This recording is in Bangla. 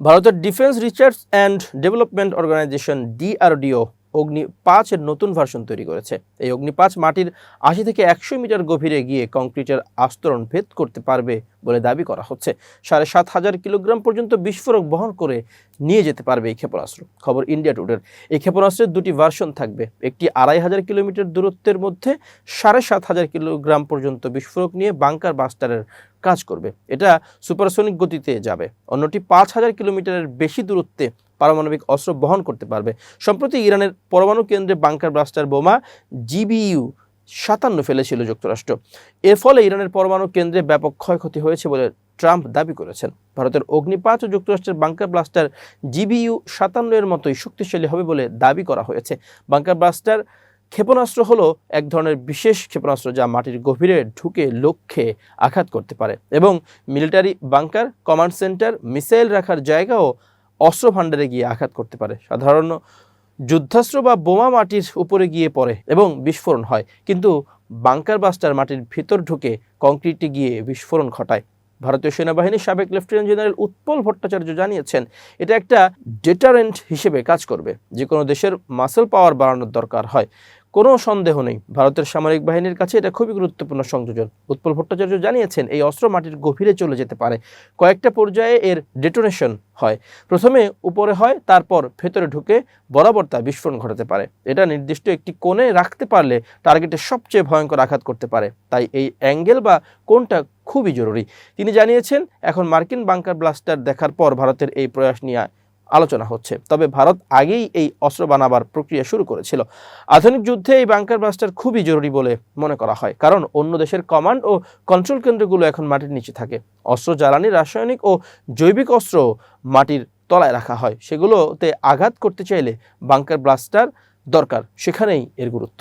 ভারতের defence research and development organisation DRDO Agni পাঁচের নতুন ভার্সন তৈরি করেছে। এই অগ্নি পাঁচ মাটির আশি থেকে একশো মিটার গভীরে গিয়ে কংক্রিটের আস্তরণ ভেদ করতে পারবে বলে দাবি করা হচ্ছে। সাড়ে সাত হাজার কিলোগ্রাম পর্যন্ত বিস্ফোরক বহন করে নিয়ে যেতে পারবে এই ক্ষেপণাস্ত্র। খবর ইন্ডিয়া টুডের। এই ক্ষেপণাস্ত্রের দুটি ভার্সন থাকবে। একটি আড়াই হাজার কিলোমিটার দূরত্বের মধ্যে সাড়ে সাত হাজার কিলোগ্রাম পর্যন্ত বিস্ফোরক নিয়ে বাংকার বাস্টারের কাজ করবে। এটা সুপারসনিক গতিতে যাবে। অন্যটি পাঁচ হাজার কিলোমিটারের বেশি দূরত্বে পারমাণবিক অস্ত্র বহন করতে পারবে। সম্প্রতি ইরানের পরমাণু কেন্দ্রে বাংকার ব্লাস্টার বোমা জিবিইউ সাতান্ন ফেলেছিল যুক্তরাষ্ট্র। এর ফলে ইরানের পরমাণু কেন্দ্রে ব্যাপক ক্ষয়ক্ষতি হয়েছে বলে ট্রাম্প দাবি করেছেন। ভারতের অগ্নিপাত ও যুক্তরাষ্ট্রের বাংকার ব্লাস্টার জিবিইউ সাতান্ন এর মতোই শক্তিশালী হবে বলে দাবি করা হয়েছে। বাংকার ব্লাস্টার ক্ষেপণাস্ত্র হলো এক ধরনের বিশেষ ক্ষেপণাস্ত্র যা মাটির গভীরে ঢুকে লক্ষ্যে আঘাত করতে পারে এবং military bunker command centre missile রাখার জায়গাও অস্ত্র ভাণ্ডারে গিয়ে আঘাত করতে পারে। সাধারণ যুদ্ধাস্ত্র বা বোমা মাটির উপরে গিয়ে পড়ে এবং বিস্ফোরণ হয়। কিন্তু বাংকার বাস্টার মাটির ভিতর ঢুকে কংক্রিটে গিয়ে বিস্ফোরণ ঘটায়। ভারতীয় সেনাবাহিনীর সাবেক লেফটেন্যান্ট জেনারেল উৎপল ভট্টাচার্য জানিয়েছেন, এটা একটা ডেটারেন্ট হিসেবে কাজ করবে। যে কোনো দেশের মাসেল পাওয়ার বাড়ানোর দরকার হয়। কোনো সন্দেহ নেই। ভারতের সামরিক বাহিনীর কাছে এটা খুবই গুরুত্বপূর্ণ সংযোজন। উৎপল ভট্টাচার্য জানিয়েছেন, এই অস্ত্র মাটির গভীরে চলে যেতে পারে। কয়েকটা পর্যায়ে এর ডেটোনেশন হয়। প্রথমে উপরে হয়, তারপর ভেতরে ঢুকে বরাবর তা বিস্ফোরণ ঘটাতে পারে। এটা নির্দিষ্ট একটি কোণে রাখতে পারলে টার্গেটে সবচেয়ে ভয়ঙ্কর আঘাত করতে পারে। তাই এই অ্যাঙ্গেল বা কোনটা খুবই জরুরি। তিনি জানিয়েছেন, এখন মার্কিন বাংকার ব্লাস্টার দেখার পর ভারতের এই প্রয়াস নিয়ে আলোচনা হচ্ছে। তবে ভারত আগেই এই অস্ত্র বানাবার প্রক্রিয়া শুরু করেছিল। আধুনিক যুদ্ধে এই বাংকার ব্লাস্টার খুবই জরুরি বলে মনে করা হয়। কারণ অন্য দেশের কমান্ড ও কন্ট্রোল কেন্দ্রগুলো এখন মাটির নিচে থাকে। অস্ত্র জ্বালানি, রাসায়নিক ও জৈবিক অস্ত্র মাটির তলায় রাখা হয়। সেগুলোতে আঘাত করতে চাইলে বাংকার ব্লাস্টার দরকার। সেখানেই এর গুরুত্ব।